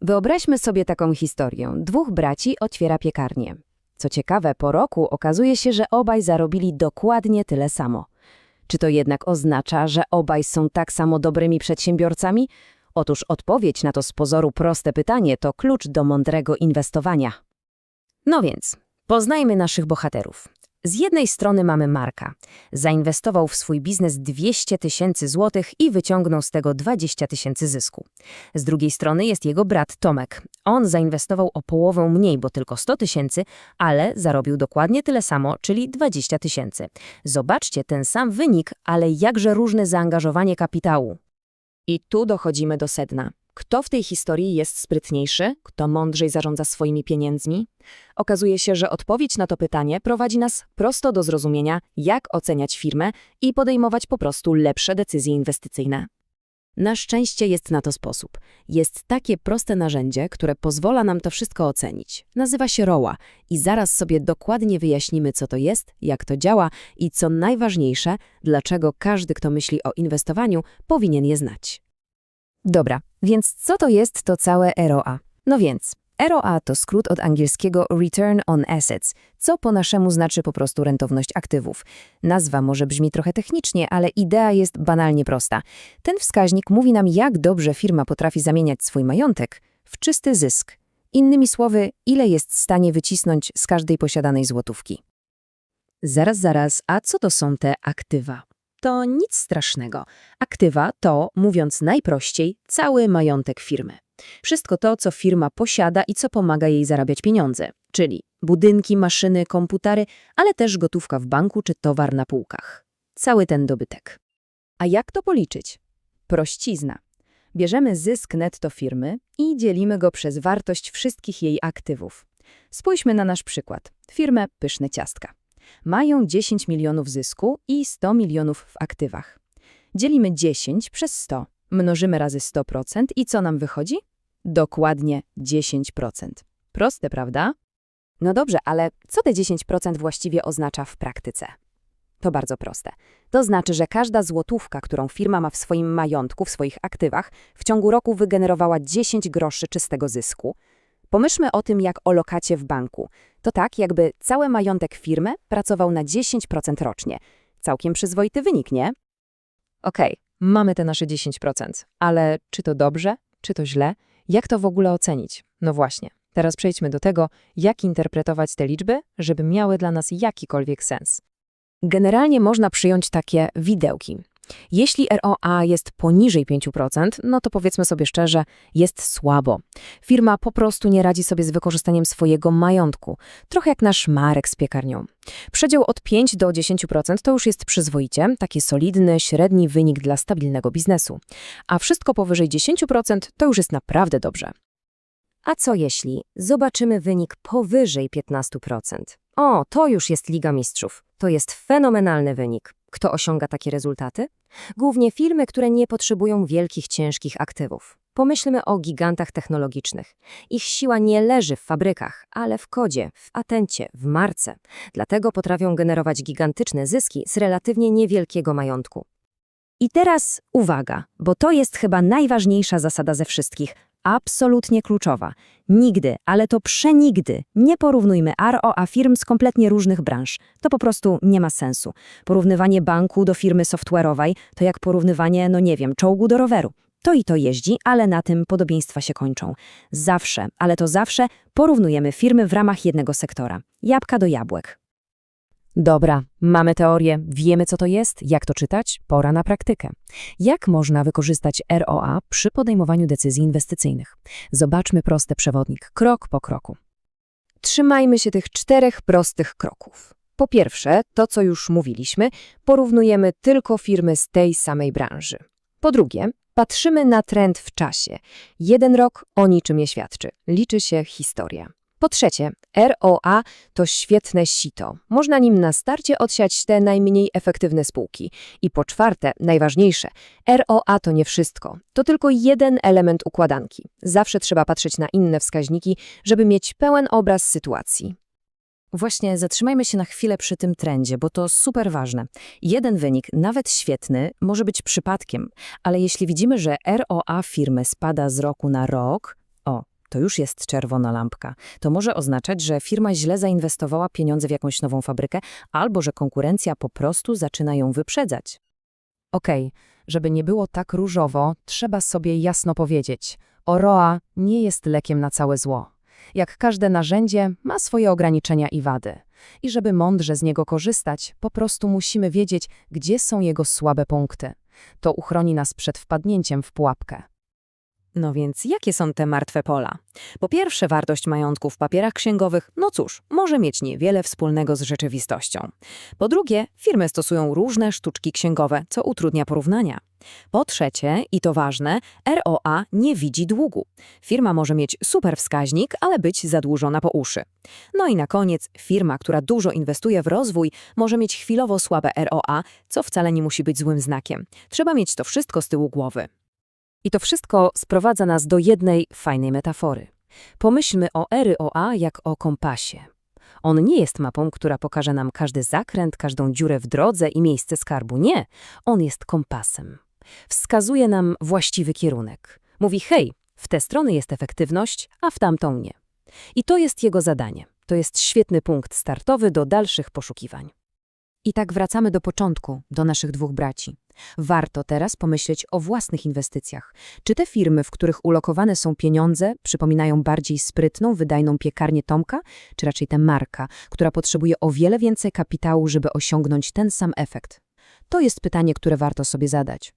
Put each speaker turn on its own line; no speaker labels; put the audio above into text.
Wyobraźmy sobie taką historię. Dwóch braci otwiera piekarnię. Co ciekawe, po roku okazuje się, że obaj zarobili dokładnie tyle samo. Czy to jednak oznacza, że obaj są tak samo dobrymi przedsiębiorcami? Otóż odpowiedź na to z pozoru proste pytanie to klucz do mądrego inwestowania. No więc, poznajmy naszych bohaterów. Z jednej strony mamy Marka. Zainwestował w swój biznes 200 tysięcy złotych i wyciągnął z tego 20 tysięcy zysku. Z drugiej strony jest jego brat Tomek. On zainwestował o połowę mniej, bo tylko 100 tysięcy, ale zarobił dokładnie tyle samo, czyli 20 tysięcy. Zobaczcie ten sam wynik, ale jakże różne zaangażowanie kapitału. I tu dochodzimy do sedna. Kto w tej historii jest sprytniejszy? Kto mądrzej zarządza swoimi pieniędzmi? Okazuje się, że odpowiedź na to pytanie prowadzi nas prosto do zrozumienia, jak oceniać firmę i podejmować po prostu lepsze decyzje inwestycyjne. Na szczęście jest na to sposób. Jest takie proste narzędzie, które pozwala nam to wszystko ocenić. Nazywa się ROA i zaraz sobie dokładnie wyjaśnimy, co to jest, jak to działa i co najważniejsze, dlaczego każdy, kto myśli o inwestowaniu, powinien je znać. Dobra, więc co to jest to całe ROA? No więc, ROA to skrót od angielskiego Return on Assets, co po naszemu znaczy po prostu rentowność aktywów. Nazwa może brzmi trochę technicznie, ale idea jest banalnie prosta. Ten wskaźnik mówi nam, jak dobrze firma potrafi zamieniać swój majątek w czysty zysk. Innymi słowy, ile jest w stanie wycisnąć z każdej posiadanej złotówki. Zaraz, zaraz, a co to są te aktywa? To nic strasznego. Aktywa to, mówiąc najprościej, cały majątek firmy. Wszystko to, co firma posiada i co pomaga jej zarabiać pieniądze, czyli budynki, maszyny, komputery, ale też gotówka w banku czy towar na półkach. Cały ten dobytek. A jak to policzyć? Prościzna. Bierzemy zysk netto firmy i dzielimy go przez wartość wszystkich jej aktywów. Spójrzmy na nasz przykład. Firmę Pyszne Ciastka. Mają 10 milionów zysku i 100 milionów w aktywach. Dzielimy 10 przez 100. Mnożymy razy 100% i co nam wychodzi? Dokładnie 10%. Proste, prawda? No dobrze, ale co te 10% właściwie oznacza w praktyce? To bardzo proste. To znaczy, że każda złotówka, którą firma ma w swoim majątku, w swoich aktywach, w ciągu roku wygenerowała 10 groszy czystego zysku. Pomyślmy o tym jak o lokacie w banku. To tak, jakby cały majątek firmy pracował na 10% rocznie. Całkiem przyzwoity wynik, nie? Okej, mamy te nasze 10%, ale czy to dobrze, czy to źle? Jak to w ogóle ocenić? No właśnie, teraz przejdźmy do tego, jak interpretować te liczby, żeby miały dla nas jakikolwiek sens. Generalnie można przyjąć takie widełki. Jeśli ROA jest poniżej 5%, no to powiedzmy sobie szczerze, jest słabo. Firma po prostu nie radzi sobie z wykorzystaniem swojego majątku, trochę jak nasz Marek z piekarnią. Przedział od 5 do 10% to już jest przyzwoicie, taki solidny, średni wynik dla stabilnego biznesu. A wszystko powyżej 10% to już jest naprawdę dobrze. A co jeśli zobaczymy wynik powyżej 15%? O, to już jest Liga Mistrzów. To jest fenomenalny wynik. Kto osiąga takie rezultaty? Głównie firmy, które nie potrzebują wielkich, ciężkich aktywów. Pomyślmy o gigantach technologicznych. Ich siła nie leży w fabrykach, ale w kodzie, w atencie, w marce. Dlatego potrafią generować gigantyczne zyski z relatywnie niewielkiego majątku. I teraz uwaga, bo to jest chyba najważniejsza zasada ze wszystkich, absolutnie kluczowa. Nigdy, ale to przenigdy nie porównujmy ROA firm z kompletnie różnych branż. To po prostu nie ma sensu. Porównywanie banku do firmy software'owej to jak porównywanie, no nie wiem, czołgu do roweru. To i to jeździ, ale na tym podobieństwa się kończą. Zawsze, ale to zawsze porównujemy firmy w ramach jednego sektora. Jabłka do jabłek. Dobra, mamy teorię, wiemy co to jest, jak to czytać, pora na praktykę. Jak można wykorzystać ROA przy podejmowaniu decyzji inwestycyjnych? Zobaczmy prosty przewodnik, krok po kroku. Trzymajmy się tych czterech prostych kroków. Po pierwsze, to co już mówiliśmy, porównujemy tylko firmy z tej samej branży. Po drugie, patrzymy na trend w czasie. Jeden rok o niczym nie świadczy, liczy się historia. Po trzecie, ROA to świetne sito. Można nim na starcie odsiać te najmniej efektywne spółki. I po czwarte, najważniejsze, ROA to nie wszystko. To tylko jeden element układanki. Zawsze trzeba patrzeć na inne wskaźniki, żeby mieć pełen obraz sytuacji. Właśnie zatrzymajmy się na chwilę przy tym trendzie, bo to super ważne. Jeden wynik, nawet świetny, może być przypadkiem, ale jeśli widzimy, że ROA firmy spada z roku na rok, To już jest czerwona lampka. To może oznaczać, że firma źle zainwestowała pieniądze w jakąś nową fabrykę, albo że konkurencja po prostu zaczyna ją wyprzedzać.
Okej, żeby nie było tak różowo, trzeba sobie jasno powiedzieć. OROA nie jest lekiem na całe zło. Jak każde narzędzie, ma swoje ograniczenia i wady. I żeby mądrze z niego korzystać, po prostu musimy wiedzieć, gdzie są jego słabe punkty. To uchroni nas przed wpadnięciem w pułapkę.
No więc jakie są te martwe pola? Po pierwsze, wartość majątku w papierach księgowych, no cóż, może mieć niewiele wspólnego z rzeczywistością. Po drugie, firmy stosują różne sztuczki księgowe, co utrudnia porównania. Po trzecie, i to ważne, ROA nie widzi długu. Firma może mieć super wskaźnik, ale być zadłużona po uszy. No i na koniec, firma, która dużo inwestuje w rozwój, może mieć chwilowo słabe ROA, co wcale nie musi być złym znakiem. Trzeba mieć to wszystko z tyłu głowy. I to wszystko sprowadza nas do jednej fajnej metafory. Pomyślmy o ROA jak o kompasie. On nie jest mapą, która pokaże nam każdy zakręt, każdą dziurę w drodze i miejsce skarbu. Nie, on jest kompasem. Wskazuje nam właściwy kierunek. Mówi, hej, w tę stronę jest efektywność, a w tamtą nie. I to jest jego zadanie. To jest świetny punkt startowy do dalszych poszukiwań. I tak wracamy do początku, do naszych dwóch braci. Warto teraz pomyśleć o własnych inwestycjach. Czy te firmy, w których ulokowane są pieniądze, przypominają bardziej sprytną, wydajną piekarnię Tomka, czy raczej tę marka, która potrzebuje o wiele więcej kapitału, żeby osiągnąć ten sam efekt? To jest pytanie, które warto sobie zadać.